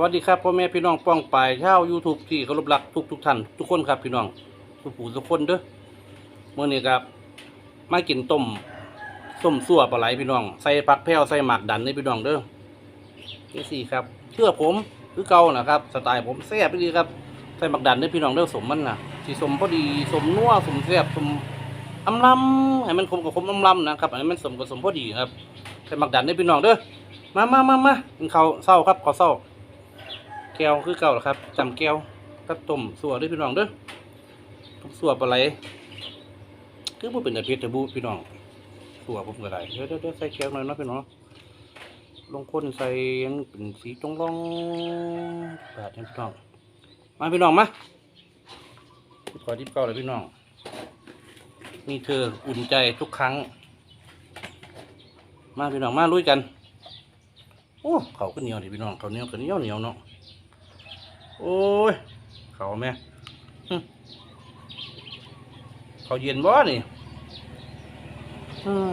วัสดีครับพ่อแม่พี่น้องป้องปายชาวยูทูบที่เคารพรักทุกทุกท่านทุกคนครับพี่น้องทุกผู้ทุกคนเด้อเมื่อนี้ครับมากินต้มต้มสั่วปลาไหลพี่น้อง ใส่ปักแพ้วใส่หมากดันนี่พี่น้องเด้อนี่สี่ครับเชื่อผมคือเก่านะครับสไตล์ผมแซ่บไปดีครับใส่หมากดันนี่พี่น้องเด้อสมมันนะสีสมพอดีสมนัวสมแซ่บสมอำลำให้มันคมกับคมอำลำนะครับอันนี้มันสมกับสมพอดีครับใส่หมากดันนี่พี่น้องเด้อมามามามากินข้าวเศร้าครับข้าวเศร้า แก้วคือเก่าแล้วครับจำแก้วกับต้มสัวด้วยพี่น้องเด้อต้มสัวปลาไหลคือบ่เป็นแต่เผ็ดแต่บุพี่น้องสัวผมก็ได้เดี๋ยวเดี๋ยวเด้ใส่แก้วหน่อยเนาะพี่น้องลงคนใส่อันเป็นสีตรงรองแบบนี้พี่น้องมาพี่น้องมาขอทิปเก่าเลยพี่น้องนี่เธออุ่นใจทุกครั้ง มาพี่น้องมาลุยกัน โอ้เขาก็เหนียวดิพี่น้องเขาเหนียวก็เหนียวเหนียวเนาะ โอ้ย เขาแม่หึเขาเย็นบ่นี่อืม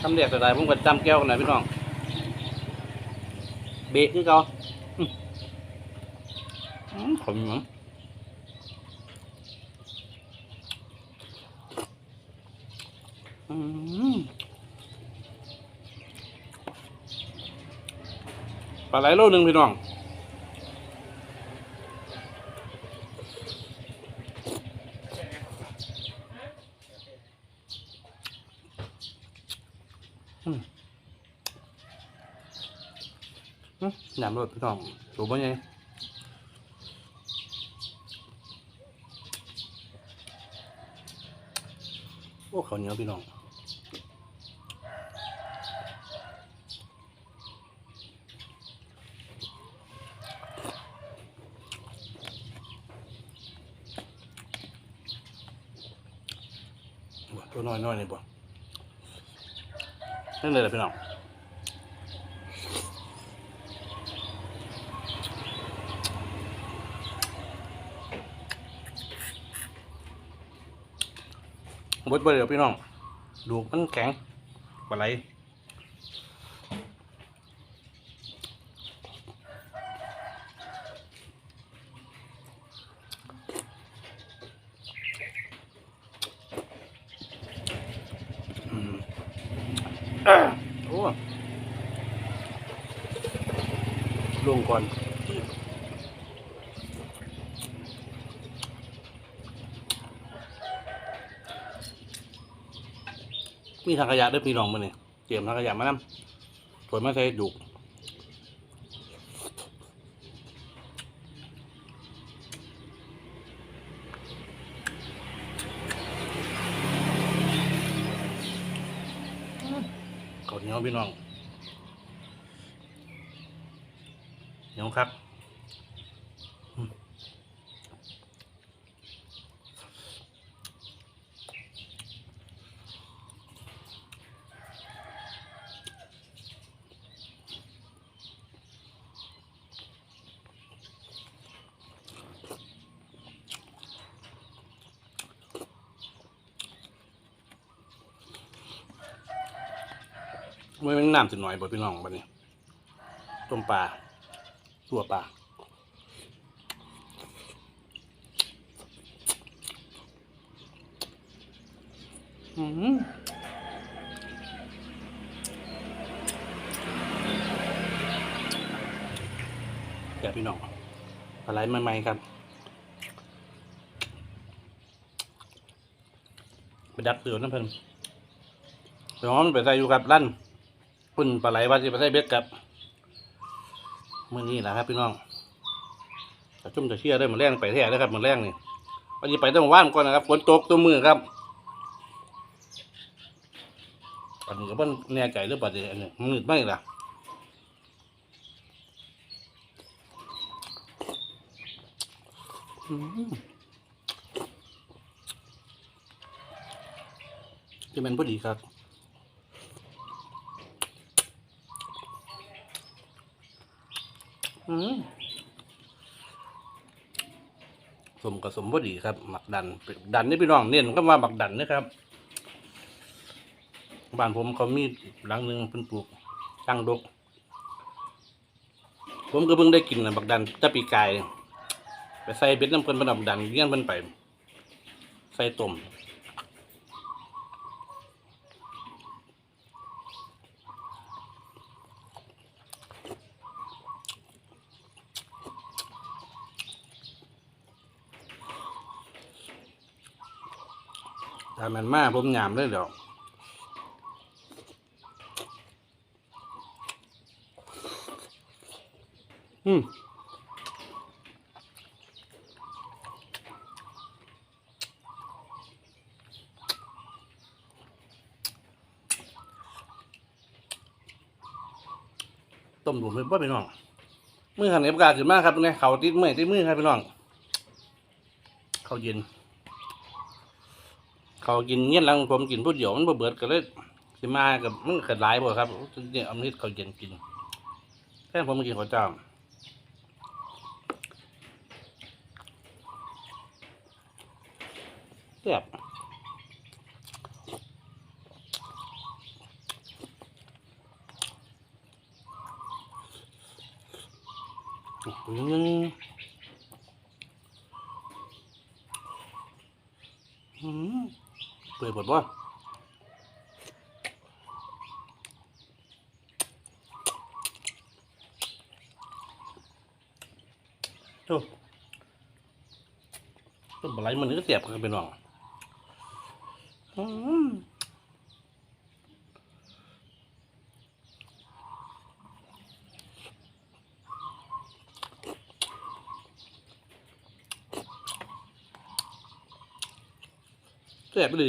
ทำเด็กแต่ใดผมก็จำแก้วกันหน่อยพี่น้อง เบะคือเก่าอืมอืมขมมั้งอืมปลาไหลโลหนึ่งพี่น้อง อืม อืมยำรสพี่น้องถูกป่ะไงโอ้ข้าวเหนียวพี่น้องตัวน้อยๆนี่บ่นั่นเลยแหละพี่น้อง บดไปเดี๋ยพี่น้องดูมันแข็งปลาไหลอืมโอ้ลงก่อน มีทางขยะด้วยพี่น้องมาเนี่ยเตรียมทางขยะมานำถวยมาใส่ดุกข้าวเหนียวพี่น้องเหนียวครับ มันเป็นน้ำสิหน่อยบ่พี่น้องบัดนี้ต้มปลาตัวปลาอืมเดี๋ยวพี่น้องอะไรใหม่ๆครับไปดักเสือน้ำเพิ่นไปหอมไปใส่อยู่กับลั่น ปุ่นปลาไหลว่าจะไปใส่เบ็ดกับมื่อนี้แหละครับพี่น้องถ้าจุ่มจะเชื่อได้เหมือนแรงไปแท้ได้ครับเหมือนแรงนี่วันนี้ไปต้องว่านก่อนนะครับฝนตกตัวมือครับอันนี้ก็เพิ่นแน่ใจหรือเปล่าเดี๋ยอันนี้มืดไหมล่ะอืมจะเป็นพอดีครับ อืม สมกับสมพอดีครับหมักดัน ดันนี่พี่น้องเน้นก็มาหมักดันนะครับ บ้านผมเขามีหลังหนึ่งเป็นปลูกตั้งดก ผมก็เพิ่งได้กินนะบักดันตะปีกายไปใส่เบ็ดน้ำเพิ่นเพิ่นเอาบักดันเลี้ยงเพิ่นไป ใส่ต้ม ถ้ามันมาผมยามเลยเดี๋ยวอืมต้มหลุมเป็นบ่พี่น้องมือหันเอฟกาขึ้นมากครับเนี่ยเขาติดเมื่อยติดมือครับพี่น้องเขาเย็น เขากินเงี้ยหลังผมกินผู้เดียวมันบ่เบิดก็เลยสิมากับมันเกิดหลายบ่ครับเนี่ยอานิดเขาเย็นกินแค่ผมกินข้าวเจ้าแซ่บอืมอืม เปิดบดบ่โอ้ต้นบะไหลมันก็เสียบกันเป็นหว่อง อืมแซ่บไปเลย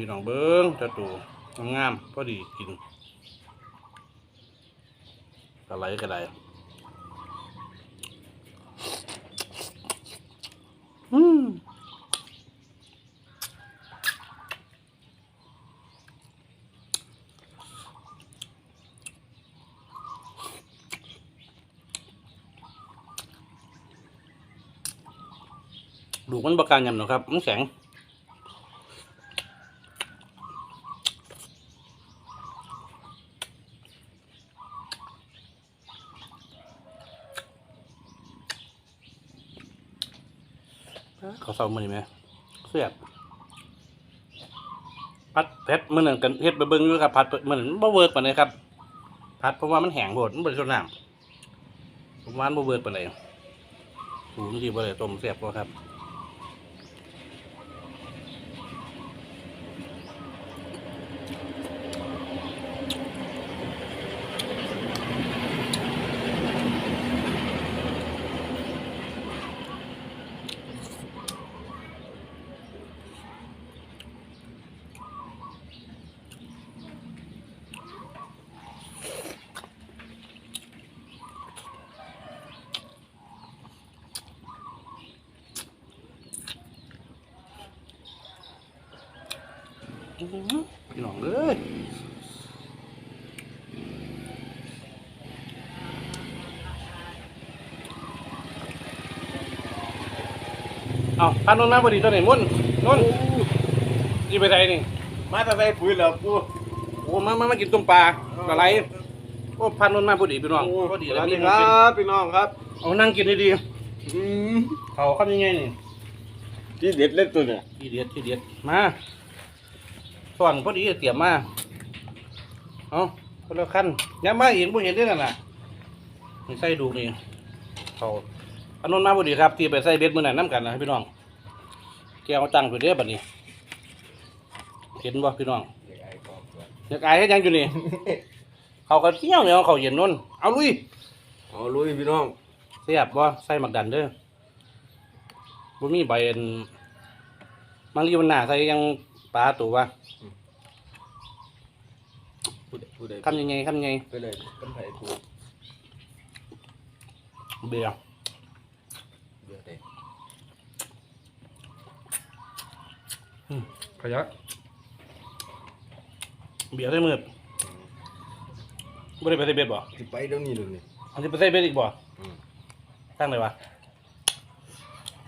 พี่น้องเบิ้งตะตู งามพอดีกินอะไรก็ได้อืมดูมันประการยำหนอยครับมันแข็ง เขาเศร้ามือนี่ไหมเสียบพัดเพชรมือหนึ่งกันเฮ็ดไปเบิ้งด้วยครับพัดมือหนึ่งบ่เวิร์กปานใดครับพัดเพราะว่ามันแห้งโหดมันเป็นส่วนน้ำผมว่ามันบ่เวิร์กปานใดหูมันสิบ่ได้ต้มเสียบก็ครับ พี่น้องเอ้ยเอาพานนนท์มาพอดีตัวไหนมุ่นนนท์ยี่ไปไหนนี่มาแต่ใส่ปุ๋ยแล้วปูโอ้มามามากินต้มปลาปลาไหลโอ้พานนนท์มาพอดีพี่น้องพอดีสแล้ววัสมีดีหคมูรักินบพี่น้องครับ เอานั่งกินดีอืมๆเขาเขายังไงนี่ที่เด็ดเล่นตัวเนี่ยทีเดียดทีเดียดมา ส่วนพอดีเตรียมมาเอาคนละขั้นอยังมาเห็นบ่เห็นได้นั่นน่ะนี่ใส่ดูนี่เขาอันนั้นมาพอดีครับที่ไปใส่เบ็ดมือไหนนน้ำกันนะพี่น้องแกเอาตังค์ไปเด้อบัดนี้ เห็นบ่พี่น้องอยากอายให้ยังอยู่นี่ เขาก็เที่ยวเนี่ยเขาเย็นนนเอาลุยเอาลุยพี่น้องเสียบบ่ใส่หมักดันเด้อบ่มีใบอันมังลีมันหนาใส่ยัง ปลาตัววะทำยังไงทำยังไง ผู้ใดกันไผ่กูเบียร์เบียร์เด็กขยะเบียร์ได้มืดไม่ได้ไปใส่เบียร์บ่สิไปเดี๋ยวนี้เลยนี่อันนี้ไปใส่เบียร์อีกบ่ตั้งเลยวะ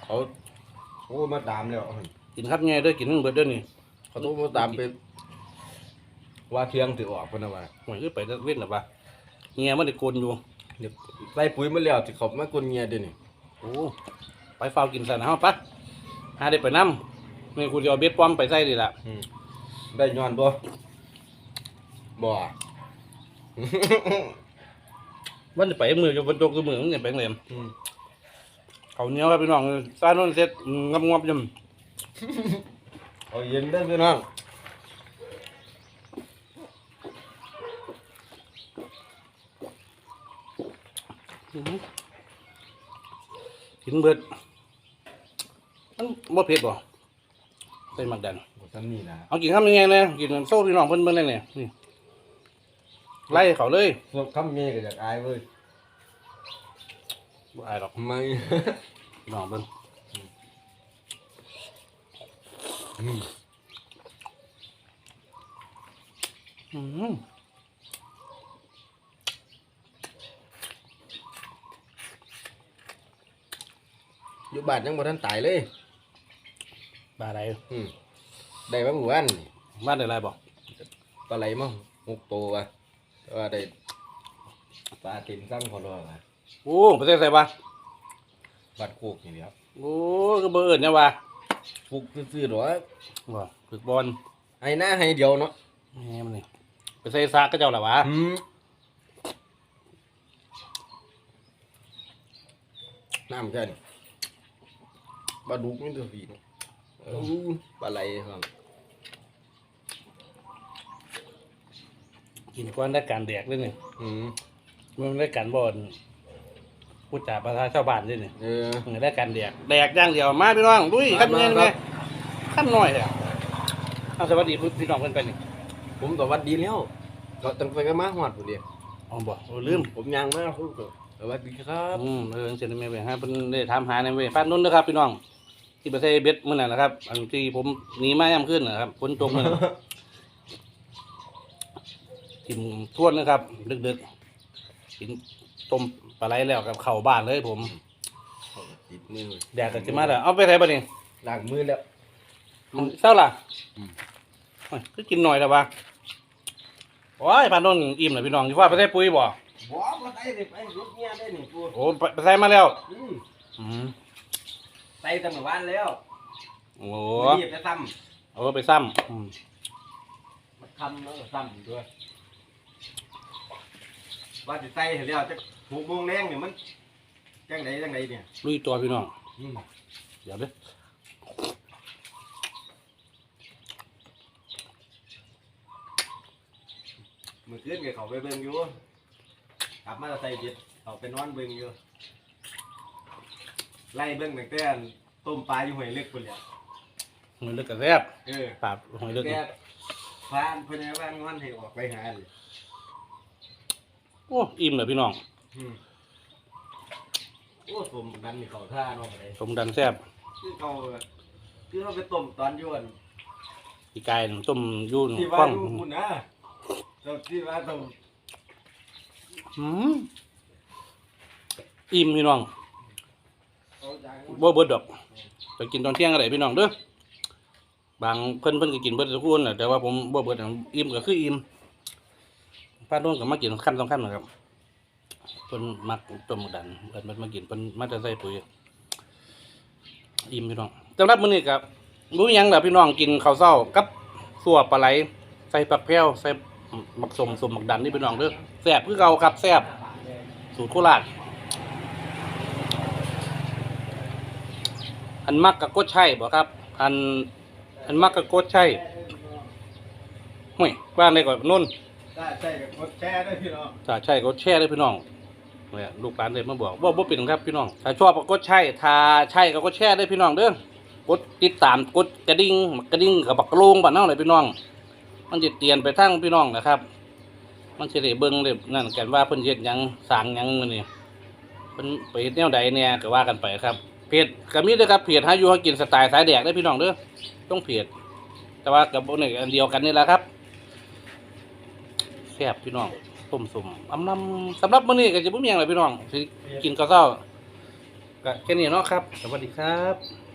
เขาโอ้มาดามแล้วกินครับไงด้วยกินเบิดด้วยนี่ เขาโทรมาตามไปว่าเที่ยงถือออกเพิ่นน่ะว่าหวยคือไปเว้นหรอปะเงียมันได้กลนอยู่เดี๋ยวใส่ปุ๋ยมาแล้วสิเขามากวนเงียเดี๋ยวนี้โอ้ไปเฝ้ากินซะนะเฮาปะหาได้ไปนำนี่กูจะเอาเบ็ดป้อมไปใส่ดีล่ะอืมได้ย้อนบ่บ่วันจะไปมือจะบนตกตัวมือมันจะไปเหลยอืมเขาวเหนี้ยวครับพี่น้องซาโน่นเสร็จงับงับย เอาเย็นได้อพี่น้องำอื้อหือกินเบิดมันบ่เผ็ดบ่ใส่หมักดันบ่ทันนี่นะเอากินคำยังไงเนี่ยกินโซ่พี่น้องเพิ่นเบิ่งได้เนี่ยนี่ไล่เขาเลยพวกคำเมียก็อยากอายเว้ยบ่อายหรอกไม่ พี่น้องเบิ่ง อืมอื้อหืออยู่บ้านยังบ่ทันตายเลย บาอะไรอืมได้มาหมู่บ้านนี่มาได้ไรบ่ปลาไหลมาหกตัวว่ะแต่ว่าได้ปลาเต็มสั่งพอรอว่ะโอ้ไปใส่ใส่บ่บัดโคกนี่แหล้วโอ้ก็บ่เอิ้นเนี่ยว่า ฟุกซื่อๆหรอบ่ฝึกบอลไอ้หน้าให้เดียวเนาะแหมมันนี่ไปใส่ซากก็เจ้าล่ะวะอืมน้ำแค่นี้ปลาดุกนี่ตัวฝีเนาะอู้ปลาไหลครับกินก่อนได้การแดกเลยนี่อืมมันได้การบอล พูดจาภาษาชาวบ้านด้วยนี่เออมันได้การแดกแดกอย่างเดียวมาพี่น้องดุยครับมาเนี่ยครันี่บขั้นน้อยเลยเอาสวัสดีพี่น้องเพิ่นไปนี่ผมสวัสดีแล้วก็ตั้งแต่ก็มาหอดผู้เดียวอ๋อบ่โอ้ลืมผมยังมาพูดก็สวัสดีครับอืมเออเสร็จแล้วแม่ไปฮะเพิ่นได้ถามหาในเวยฟ้านนท์นะครับ พี่น้อง ที่ไปใส่เบ็ดมื้อนั้นนะครับอันที่ผมหนีมาย่ำขึ้นนะครับฝนตกมื้อนั้นกินทวนนะครับ ดึกๆกิน ต้มปลาไหลแล้วกับข้าวบ้านเลยผม ติดมือแดกกันจะมาแล้วเอาไปไหนบ้านี่ล้างมือแล้วเศร้าล่ะอืม โอ้ยก็กินหน่อยแล้ววะโอ้ยปานนนอิ่มเลยพี่น้องที่ว่าไปใส่ปุ๋ยบ่บ่บ่ได้เลยไปรถเมียได้นี่ปูโอ้ไปไปใส่มาแล้ว อืมอืมใส่แต่เมื่อวานแล้วโอ้รีบจะซ้เอาไปซ้ำอืมำมาทำแล้วก็ซ้ำอีกด้วย ว่าจะใส่ให้แล้วจะหกโมงแรงเนี่ยมันจังไดจังไดเนี่ยลุยตัวพี่น้อง อืมเดี๋ยวเด้อเมื่อคืนก็เขาไปเบิ่งอยู่กลับมาจะใส่เจ็ดเขาไปนอนเบิ่งอยู่ไล่เบิ่งตั้งแต่ต้มปลาอยู่ห้วยเล็กคนแหล้วหอยเลือกกระแซบเออปราบหอยเลือกแกพานเพนว่างอนให้ออกไปหาเลย โอ้อิ่มเลยพี่น้องอืมโอ้สมดันนี่เขาท่าเนาะไปสมดันแซบคือเขาคือเขาไปต้มตอนอยวนอีกายหนึ่งต้มยุ่นที่ว่าฟังดูคุณนะตอนที่ว่าต้มอืมอิ่มพี่น้องเขาจางบ่เบิดดอกไปกินตอนเที่ยงก็ได้พี่น้องเด้อบางเพิ่นเพิ่นก็กินเบิดทุกคนแหละแต่ว่าผมบ่เบิดอะอิ่มก็คืออิ่ม ป้าโดนก็มากินขั้นสองขั้นนะครับเพิ่นมักต้มหมูดันเพิ่นเพิ่นมากินเพิ่นมาจะใส่ปุ๋ยอิ่มพี่น้องสำหรับมื้อนี้ก็บ่มีหยังแล้วพี่น้องกินข้าวเช้ากับสัวปลาไหลใส่ผักแพรวใส่หมักสมสมหมักดันนี่พี่น้องเด้อแซ่บคือเก่าครับแซ่บสูตรโคราชอันมักกับกดใช่บ่ครับ อันอันมักกับกดใช่ห่วยว่างได้ก่อนนุ่น ถ้าใช่กับกดแช่ด้วยพี่น้องถ้าใช่ก็แช่เลยพี่น้องเนี่ยลูกหลานเลยมาบอกว่าบ่เป็นครับพี่น้องถ้าชอบก็กดใช่ถ้าใช่ก็กดแช่ได้พี่น้องเด้อกดติดตามกดกระดิ่งกระดิ่งกับบักกระโลงบ้านเฮาเลยพี่น้อง มันจะเตียนไปทางพี่น้องนะครับ มันสิได้เบิ่งได้นั่นกันว่าเพิ่นเฮ็ดหยังสร้างหยังมื้อนี้เพิ่นไปเฮ็ดแนวใดเนี่ยก็ว่ากันไปครับเพจก็มีเด้อครับเพจหาอยู่หากินสไตล์สายแดกได้พี่น้องเด้อต้องเพจแต่ว่ากับนี่อันเดียวกันนี่แหละครับ แซ่บพี่น้องต้มสมอำนำสำหรับมื้อนี้ก็จะบ่มีหยังแล้วพี่น้องสิกินข้าวเช้าก็แค่นี้เนาะครับ สวัสดีครับ